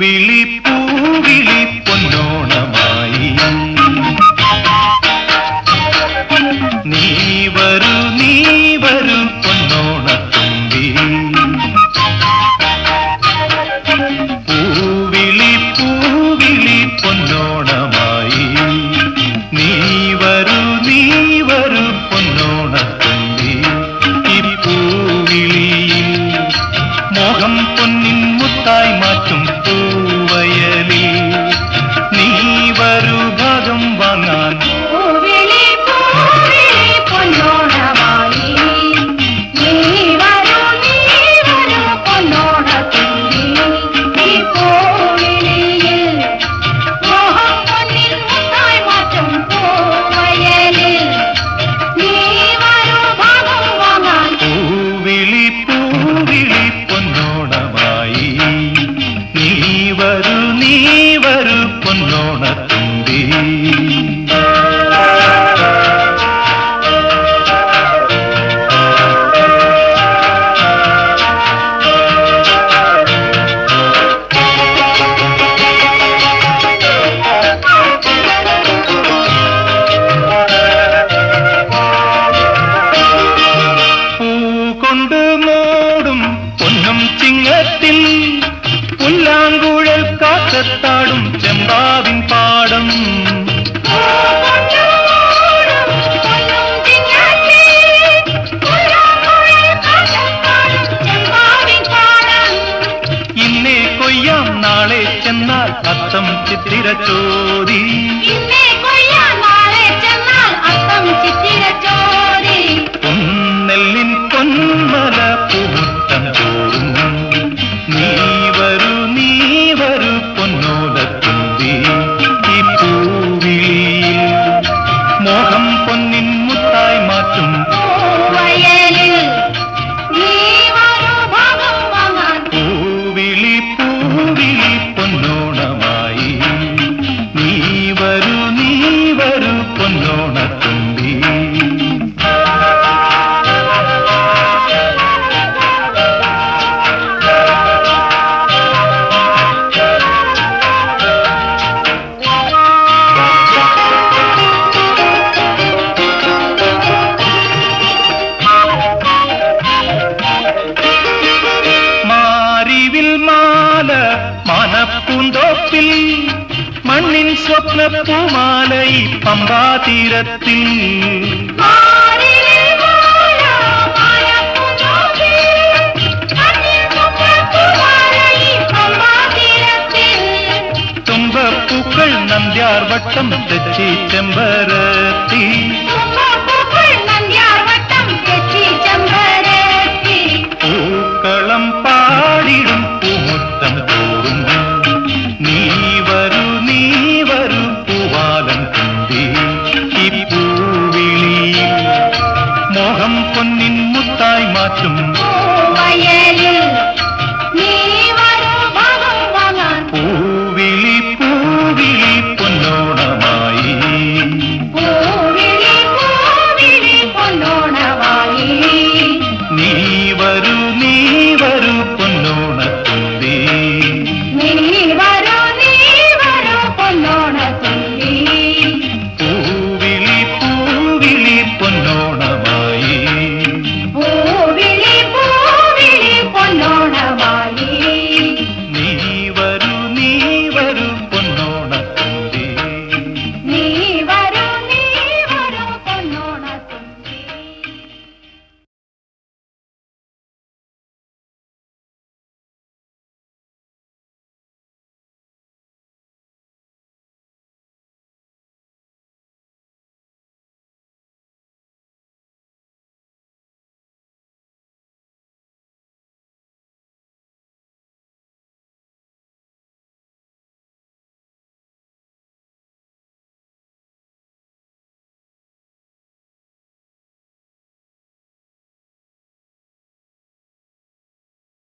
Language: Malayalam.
പൂവിളി പൂവിളി പൊന്നോണമായി. നീ വരൂ നീ വരൂ പൊന്നോണത്തുമ്പി പൂവിളി പൂവിളി പൊന്നോണമായി. നീ വരൂ നീ വരൂ ഈ മോഹം പൊന്നിൻ முத்தாய் மாற்றும். பூ உள்ளத்தின் புல்லாங்குழல் காற்றத்தாடும் செம்பாவின் பாடம். இன்னே கொய்யாம் நாளே சென்னால் அத்தம் சித்திர പൊന്നോണത്തുമ്പി മാറിവിൽ മാല മനപ്പൂന്തോപ്പിൽ சொப்ன பூமாலை பம்பா தீரத்தில் துன்ப பூக்கள் நந்தியார் வட்டம் தெச்சி செம்பரத்தி. காப்பாற்றும்